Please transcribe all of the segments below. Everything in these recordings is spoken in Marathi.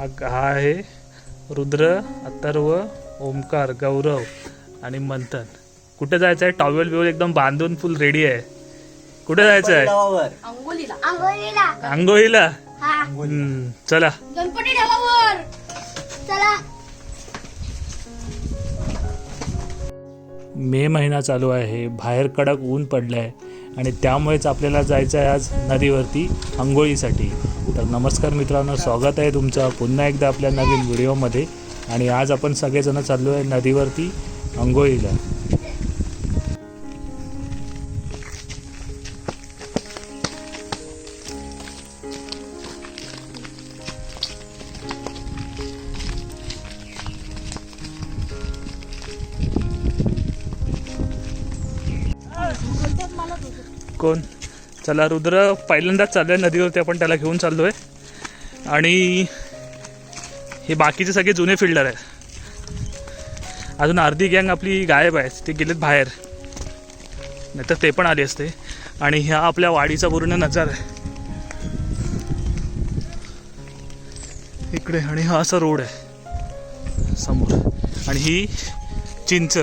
हा हा आहे रुद्र अथर्व ओमकार गौरव आणि मंथन. कुठे जायचं आहे? टॉवेल बिवेल एकदम बांधून फुल रेडी आहे. कुठे जायचं आहे? अंगोलीला. आंघोळीला आंघोळीला हा. हम्म, चला. गणपती चला. मे महिना चालू आहे. बाहेर कडक ऊन पडलं आहे आणि त्यामुळेच आपल्याला जायचं आहे आज नदीवरती आंघोळीसाठी. तर नमस्कार मित्रांनो स्वागत आहे तुमचं पुन्हा एकदा आपल्या नवीन व्हिडिओमध्ये. आणि आज आपण सगळेजण चाललो आहे नदीवरती आंघोळीला. कोण? चला रुद्र पहिल्यांदाच चाललो आहे नदीवरती आपण त्याला घेऊन चाललो आहे आणि हे बाकीचे सगळे जुने फिल्डर आहेत. अजून अर्धी गँग आपली गायब आहे ते गेलेत बाहेर. नाही तर ते पण आले असते. आणि ह्या आपल्या वाडीचा पूर्ण नजारा आहे. इकडे आणि हा असा रोड आहे. समोर. आणि ही चिंच.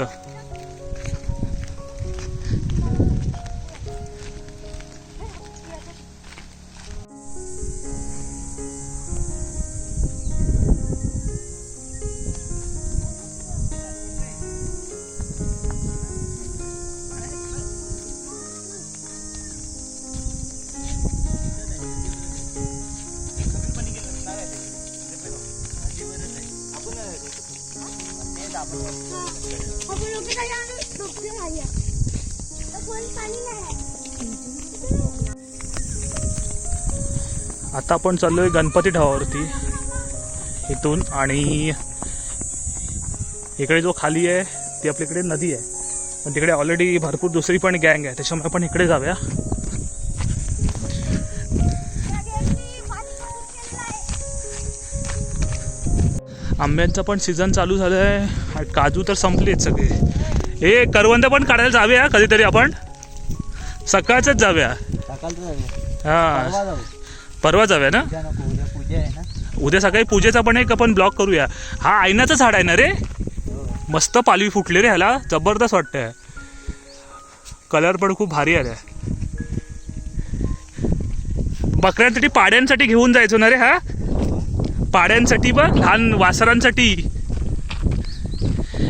आता आपण चाललोय गणपती ढावावरती इथून आणि इकडे जो खाली आहे ती आपल्याकडे नदी आहे. पण तिकडे ऑलरेडी भरपूर दुसरी पण गँग आहे त्याच्यामुळे आपण इकडे जाऊया. आंब्यांचा पण सीझन चालू झालं आहे काजू तर संपलेत सगळे. हे करवंद पण काढायला जाऊया कधीतरी आपण. सकाळच जाऊया. हां. परवा जाऊया ना? उद्या सकाळी पूजेचा पण एक आपण ब्लॉक करूया. हा आयनाचं झाड आहे ना रे? मस्त पालवी फुटली रे ह्याला. जबरदस्त वाटतंय. कलर पण खूप भारी आलाय. बकऱ्यांसाठी पाड्यांसाठी घेऊन जायचो ना रे हा? पाड्यांसाठी बघ लहान वासरांसाठी.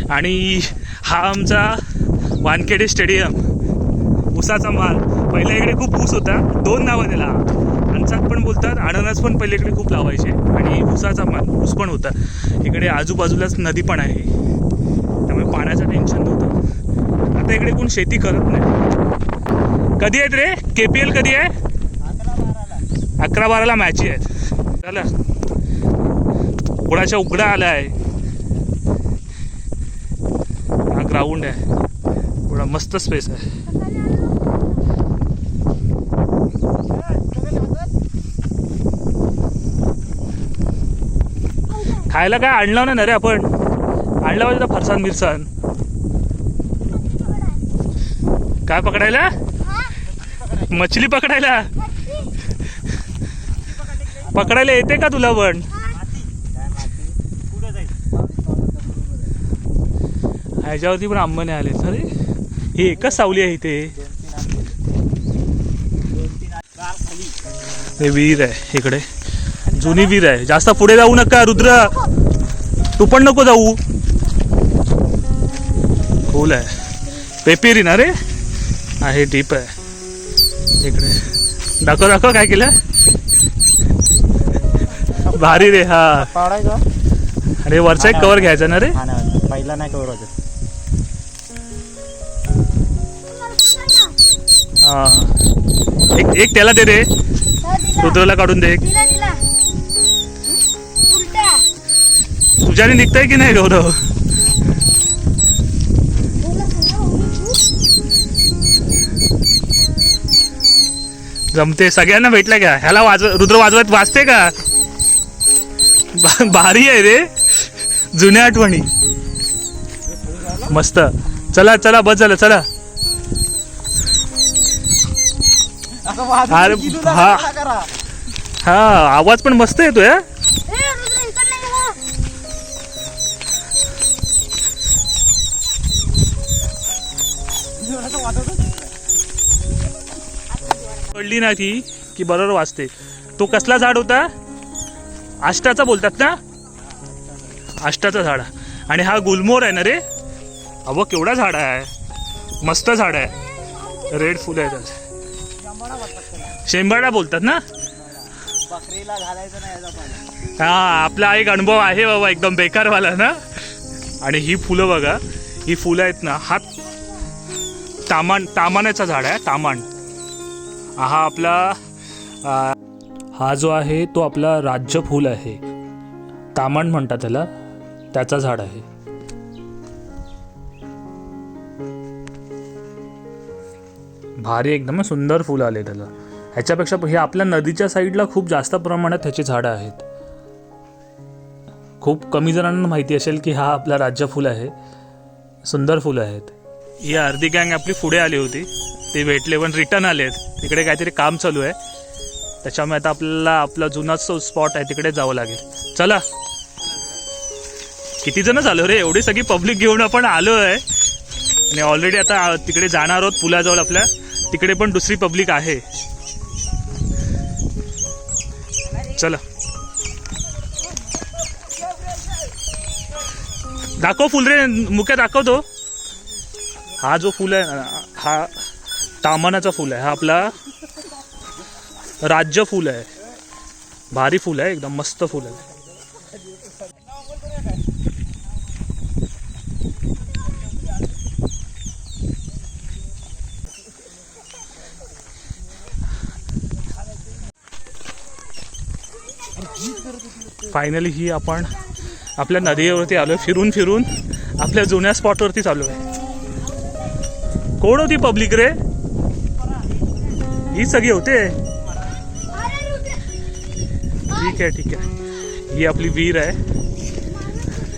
आणि हा आमचा वानखेडे स्टेडियम. ऊसाचा माल. पहिल्या इकडे खूप ऊस होता. दोन नावं त्याला अनसाक पण बोलतात अननस पण पहिलीकडे खूप लावायचे. आणि ऊसाचा मान ऊस पण होता. इकडे आजूबाजूलाच नदी पण आहे. त्यामुळे पाण्याचं टेन्शन नव्हतं. आता इकडे कोण शेती करत नाही. कधी आहेत रे? के पी एल कधी आहे? अकरा बाराला मॅची आहेत. चला. उघडाच्या उघडा आला आहे? हा ग्राउंड आहे. थोडा मस्त स्पेस आहे. खायला काय आणलं ना रे आपण. आणलं पाहिजे तर फरसान बिरसान काय पकडायला? मछली पकडायला. पकडायला येते का तुला पण? ह्याच्यावरती पण आंबाने आले. अरे ही एकच सावली आहे इथे. हे विहीर आहे इकडे. जुनी विहीर आहे. जास्त पुढे जाऊ नका रुद्र. तू पण नको जाऊ. खोल आहे. पेपेरी ना रे? आहे डीप आहे. इकडे. दाखव दाखव काय केलं भारी रे हा. अरे वरचा एक कवर घ्यायचा ना रे? पहिला नाही कवर होत हा. एक एक त्याला दे रे. रुद्रला काढून दे तुझ्याने निघताय की नाही गौरव? जमते. सगळ्यांना भेटलं का? ह्याला वाजव रुद्र वाजवत वाजते का? भारी आहे रे. जुन्या आठवणी. मस्त. चला चला बस झालं चला. अरे, हा. हा आवाज पण मस्त येतोय हा? पडली ना ती की बरोबर वाचते. तो कसला झाड होता? आष्टाचा बोलतात ना? आष्टाचा झाड. आणि हा गुलमोर आहे ना रे? अव केवढा झाड आहे. मस्त झाड आहे. रेड फुलं आहेत आज. शेंबाडा बोलतात ना? हा आपला एक अनुभव आहे बाबा एकदम बेकारवाला ना? आणि ही फुलं बघा ही फुलं आहेत ना हा तामान तामानाचा झाड आहे तामान. हा आपला हा जो आहे तो आपला राज्य फूल आहे. तामण म्हणतात त्याला. त्याचा झाड आहे. भारी एकदम सुंदर फुलं आले त्याला. ह्याच्यापेक्षा हे आपल्या नदीच्या साईडला खूप जास्त प्रमाणात ह्याची झाडं आहेत. खूप कमी जणांना माहिती असेल की हा आपला राज्य फुल आहे. सुंदर फुलं आहेत. ही अर्धी गँग आपली पुढे आली होती. ते भेटले पण रिटर्न आले आहेत तिकडे काहीतरी काम चालू आहे. त्याच्यामुळे आता आपल्याला आपला जुनाच स्पॉट आहे तिकडे जावं लागेल. चला. किती जण झालो रे? एवढी सगळी पब्लिक घेऊन आपण आलो आहे. आणि ऑलरेडी आता तिकडे जाणार आहोत पुलाजवळ आपल्या. तिकडे पण दुसरी पब्लिक आहे. चला. दाखव फुल रे मुख्य दाखवतो. हा जो फुल आहे हा तामानाचा फुल आहे. हा आपला राज्य फुल आहे. भारी फुल आहे एकदम मस्त फुल आहे. फायनली ही आपण आपल्या नदीवरती आलो फिरून फिरून. आपल्या जुन्या स्पॉटवरती चालू आहे कोण होती पब्लिक रे? ही सगळी होते? ठीक आहे ठीक आहे. ही आपली विहीर आहे.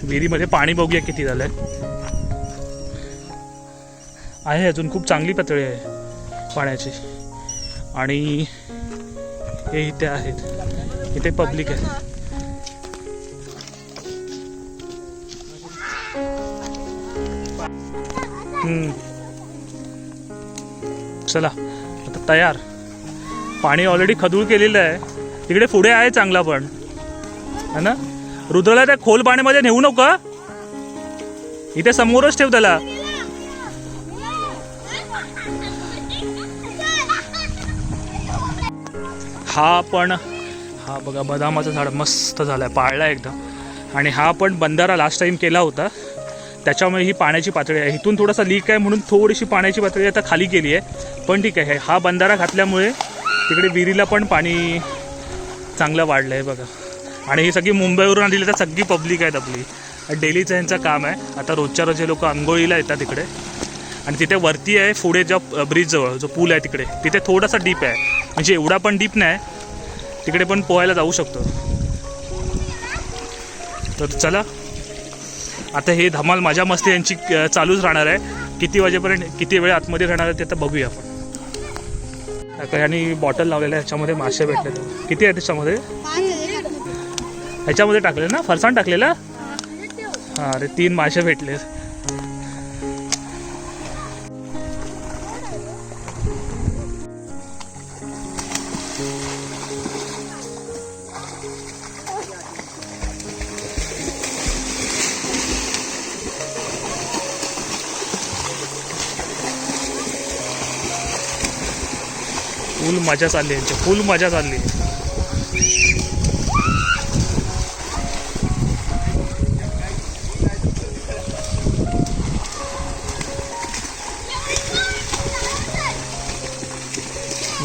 विहिरीमध्ये पाणी बघूया किती झालंय. आहे अजून खूप चांगली पातळी आहे पाण्याची. आणि हे इथे आहेत. इथे पब्लिक आहे. चला आता तयार. पाणी ऑलरेडी खदूळ केलेलं आहे. तिकडे पुढे आहे चांगला पण. है ना? रुद्रला त्या खोल पाण्यामध्ये नेऊ नका इथे समोरच ठेव त्याला. हा पण हा बघा बदामाचं झाड मस्त झालं आहे पाळला एकदम आणि हा पण बंधारा लास्ट टाइम केला होता. त्याच्यामुळे ही पाण्याची पातळी आहे. इथून थोडासा लीक आहे म्हणून थोडीशी पाण्याची पातळी आता खाली केली आहे. पण ठीक आहे हा बंधारा घातल्यामुळे तिकडे विहिरीला पण पाणी चांगलं वाढलं आहे बघा. आणि ही सगळी मुंबईवरून आलेली तर सगळी पब्लिक आहेत आपली. डेलीचं यांचं काम आहे. आता रोजच्या रोज हे लोक आंघोळीला येतात तिकडे आणि तिथे वरती आहे पुढे ज्या ब्रिजजवळ जो पूल आहे तिकडे. तिथे थोडासा डीप आहे. म्हणजे एवढा पण डीप नाही. तिकडे पण पोहायला जाऊ शकतो. तर चला. आता हे धमाल माझ्या मस्ती यांची चालूच राहणार आहे. किती वाजेपर्यंत किती वेळ आतमध्ये राहणार आहे ते आता बघूया आपण. ह्यांनी बॉटल लावलेलं आहे ह्याच्यामध्ये मासे भेटले किती आहे त्याच्यामध्ये ह्याच्यामध्ये टाकले ना? फरसाण टाकलेला? हां. अरे तीन मासे भेटले फुल मजा चालली यांची फुल मजा चालली.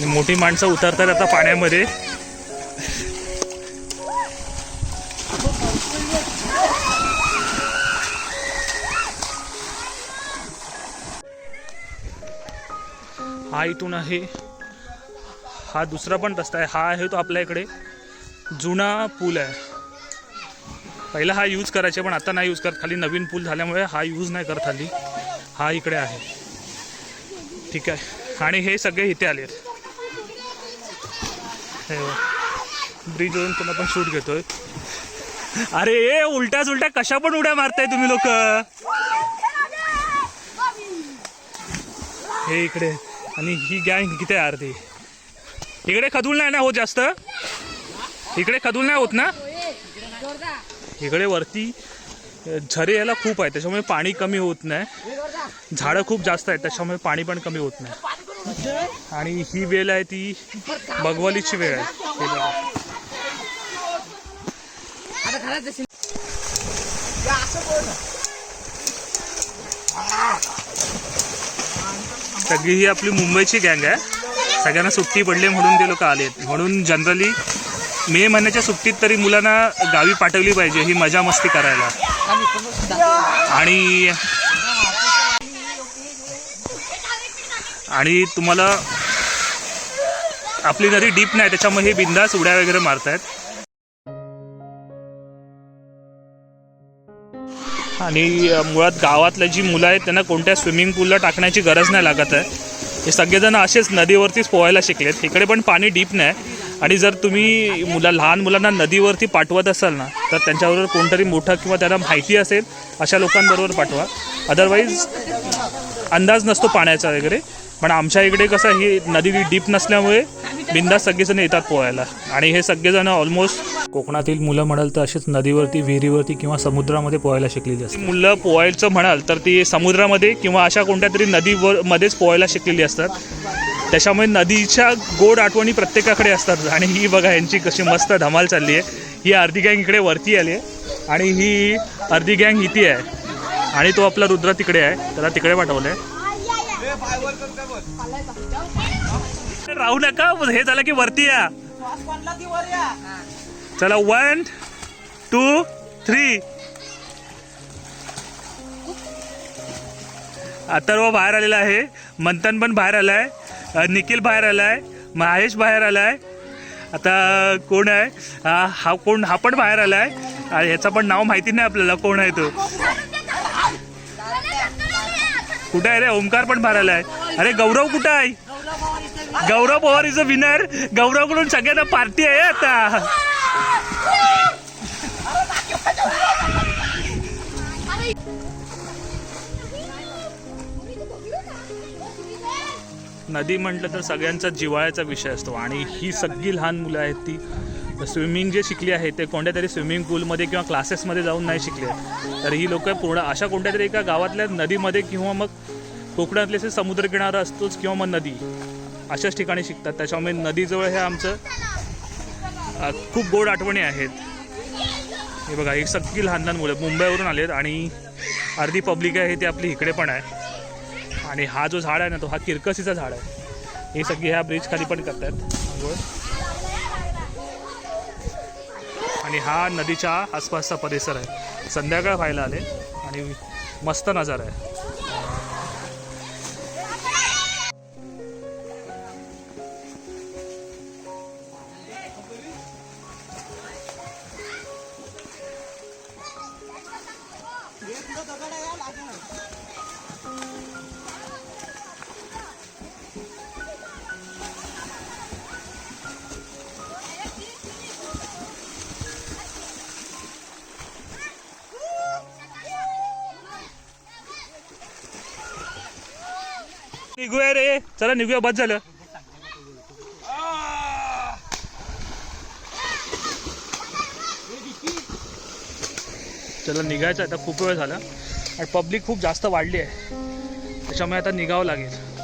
मोठी माणसं उतरतात आता पाण्यामध्ये. हा इथून आहे हा दुसरा पण रस्ता आहे. हा आहे तो आपल्या इकडे जुना पूल आहे. पहिला हा यूज करायचे पण आता नाही यूज करत. खाली नवीन पूल झाल्यामुळे हा यूज नाही करत खाली हा इकडे आहे. ठीक आहे. आणि हे सगळे इथे आले ब्रिजवरून पुन्हा पण शूट घेतोय. अरे ए उलट्या उलट्या कशा पण उड्या मारताय तुम्ही लोक? हे इकडे. आणि ही गँग किती आहे अर्धी? इकडे खदूल नाही ना होत जास्त? इकडे खदूल नाही होत ना? इकडे वरती झरे याला खूप आहे त्याच्यामुळे पाणी कमी होत नाही. झाडं खूप जास्त आहेत त्याच्यामुळे पाणी पण कमी होत नाही. आणि ही वेल आहे ती भगवलीची वेळ आहे. सगळी ही आपली मुंबईची गँग आहे. सगळ्यांना सुट्टी पडली म्हणून ते लोक आलेत. म्हणून जनरली मे महिन्याच्या सुट्टीत तरी मुलांना गावी पाठवली पाहिजे ही मजा मस्ती करायला. आणि आणि तुम्हाला आपली नदी डीप नाही त्याच्यामुळे हे बिंदास उड्या वगैरे मारतायत. आणि मुळात गावातल्या जी मुलं आहेत त्यांना कोणत्या स्विमिंग पूलला टाकण्याची गरज नाही लागत आहे. हे सगळेजण असेच नदीवरतीच पोहायला शिकलेत. इकडे पण पाणी डीप नाही. आणि जर तुम्ही मुला लहान मुलांना नदीवरती पाठवत असाल ना तर त्यांच्याबरोबर कोणतरी मोठं किंवा त्यांना माहिती असेल अशा लोकांबरोबर पाठवा. अदरवाईज अंदाज नसतो पाण्याचा वगैरे. पण आमच्या इकडे कसं ही नदी डीप नसल्यामुळे बिंदास सगळेजण येतात पोहायला. आणि हे सगळेजण ऑलमोस्ट कोकणातील मुलं म्हणाल तर अशीच नदीवरती विहिरीवरती किंवा समुद्रामध्ये पोहायला शिकलेली असतात. मुलं पोहायचं म्हणाल तर ती समुद्रामध्ये किंवा अशा कोणत्या तरी नदीवर मध्येच पोहायला शिकलेली असतात. त्याच्यामुळे नदीच्या गोड आठवणी प्रत्येकाकडे असतात आणि ही बघा यांची कशी मस्त धमाल चालली आहे. ही अर्धी गँग इकडे वरती आली आहे आणि ही अर्धी गँग इथे आहे. आणि तो आपला रुद्र तिकडे आहे. त्याला तिकडे पाठवलं आहे राहू नका हे झालं की वरती या. चला वन टू थ्री अथर्व बाहेर आलेला आहे मंथन पण बाहेर आलाय निखिल बाहेर आलाय महेश बाहेर आलाय. आता कोण आहे? हा कोण हा पण बाहेर आलाय. आहे ह्याचं पण नाव माहिती नाही आपल्याला कोण आहे तो. कुठे आहे रे? ओमकार पण बाहेर आलाय. अरे गौरव कुठं आहे? Gaurav Pawar is a winner गौरवकडून सगळ्यांना पार्टी आहे आता. नदी म्हटलं तर सगळ्यांचा जिव्हाळ्याचा विषय असतो आणि ही सगळी लहान मुलं आहेत ती. स्विमिंग जे शिकली आहे ते कोणत्या तरी स्विमिंग पूलमध्ये किंवा क्लासेसमध्ये जाऊन नाही शिकले तर ही लोक पूर्ण अशा कोणत्या तरी एका गावातल्या नदीमध्ये किंवा मग कोकणातले असे समुद्रकिनारा असतोच किंवा मग नदी अशाच ठिकाणी शिकतात. त्याच्यामुळे नदीजवळ हे आमचं खूप गोड आठवणी आहेत. हे बघा ही सगळी लहान लहान मुलं मुंबईवरून आलेत आणि अर्धी पब्लिक आहे ती आपली इकडे पण आहे. आणि हा जो झाड आहे ना तो हा किरकसीचा झाड आहे. हे सगळी ह्या ब्रिज खाली पण करतात आंघोळ. आणि हा नदीच्या आसपासचा परिसर आहे. संध्याकाळ व्हायला आले आणि मस्त नजारा आहे. निघूया रे चला बस झालं. चला निघायचं आता खूप वेळ झाला. आणि पब्लिक खूप जास्त वाढली आहे. त्याच्यामुळे आता निघावं लागेल.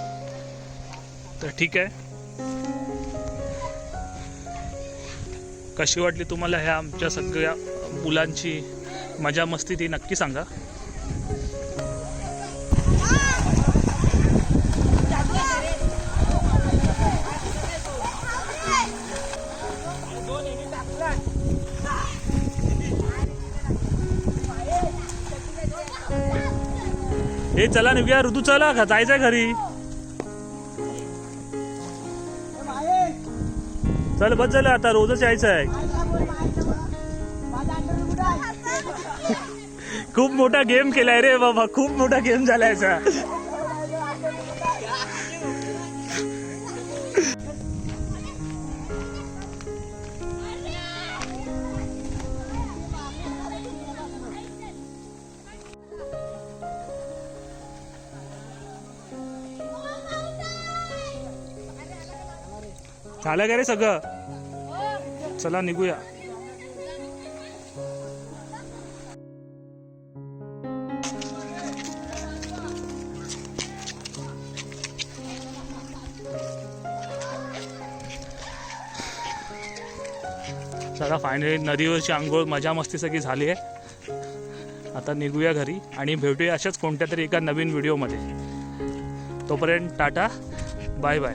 तर ठीक आहे. कशी वाटली तुम्हाला ह्या आमच्या सगळ्या मुलांची मजा मस्ती ती नक्की सांगा. हे चला निघूया ऋतू चला जायचंय घरी. चल बस झालं आता रोजच यायचं आहे खूप मोठा गेम केलाय रे बाबा खूप मोठा गेम झालाय झालं का रे सगळं? चला निघूया. चला फायनली नदीवरची आंघोळ मजा मस्ती सगळी झाली आहे. आता निघूया घरी आणि भेटूया अशाच कोणत्या तरी एका नवीन व्हिडिओमध्ये तोपर्यंत टाटा बाय बाय